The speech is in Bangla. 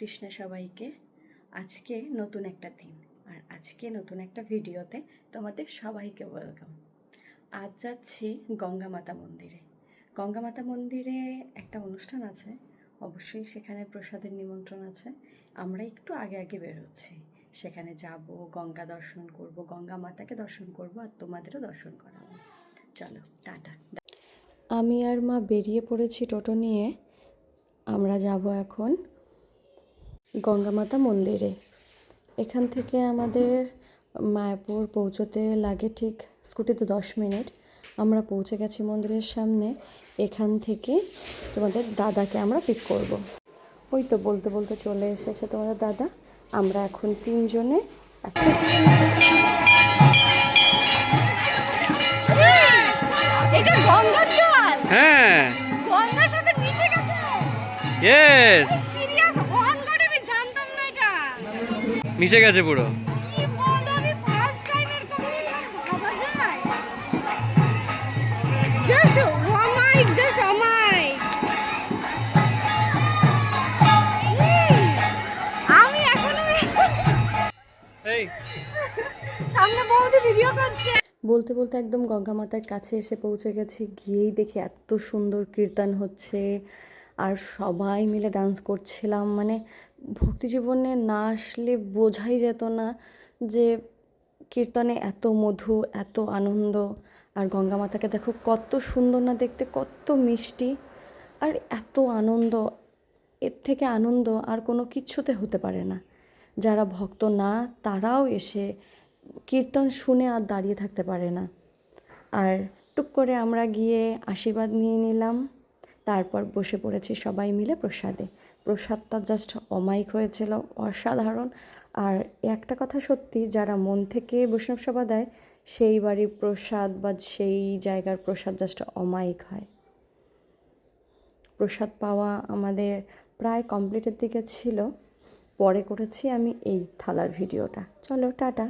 কৃষ্ণ সবাইকে। আজকে নতুন একটা দিন আর আজকে নতুন একটা ভিডিওতে তোমাদের সবাইকে ওয়েলকাম আজ যাচ্ছি গঙ্গা মাতা মন্দিরে। গঙ্গা মাতা মন্দিরে একটা অনুষ্ঠান আছে, অবশ্যই সেখানে প্রসাদের নিমন্ত্রণ আছে। আমরা একটু আগে আগে বেরোচ্ছি। সেখানে যাব, গঙ্গা দর্শন করব, গঙ্গা মাতাকে দর্শন করব আর তোমাদেরও দর্শন করাবো। চলো, টাটা। আমি আর মা বেরিয়ে পড়েছি টোটো নিয়ে। আমরা যাব এখন গঙ্গামাতা মন্দিরে। এখান থেকে আমাদের মায়াপুর পৌঁছতে লাগে ঠিক স্কুটিতে দশ মিনিট। আমরা পৌঁছে গেছি মন্দিরের সামনে। এখান থেকে তোমাদের দাদাকে আমরা পিক করব। ওই তো বলতে বলতে চলে এসেছে তোমাদের দাদা। আমরা এখন তিনজনে হ্যাঁ। গঙ্গার বৌদি ভিডিও করছে বলতে বলতে একদম গঙ্গা মাতার কাছে এসে পৌঁছে গেছি, গিয়েই দেখি এত সুন্দর কীর্তন হচ্ছে। আর সবাই মিলে ডান্স করছিলাম। মানে ভক্তি জীবনে না আসলে বোঝাই যেত না যে কীর্তনে এত মধু, এত আনন্দ। আর গঙ্গা মাতাকে দেখো কত সুন্দর না দেখতে, কত মিষ্টি। আর এত আনন্দ, এর থেকে আনন্দ আর কোনো কিছুতে হতে পারে না। যারা ভক্ত না, তারাও এসে কীর্তন শুনে আর দাঁড়িয়ে থাকতে পারে না। আর টুক করে আমরা গিয়ে আশীর্বাদ নিয়ে নিলাম। তারপর বসে পড়েছি সবাই মিলে প্রসাদে। প্রসাদটা জাস্ট অমাইক হয়েছিল, অসাধারণ। আর একটা কথা সত্যি, যারা মন থেকে বৈষ্ণব সেবা দেয়, সেই বাড়ির প্রসাদ বা সেই জায়গার প্রসাদ জাস্ট অমাইক হয়। প্রসাদ পাওয়া আমাদের প্রায় কমপ্লিটের দিকে ছিল। পরে করেছি আমি এই থালার ভিডিওটা। চলো, টাটা।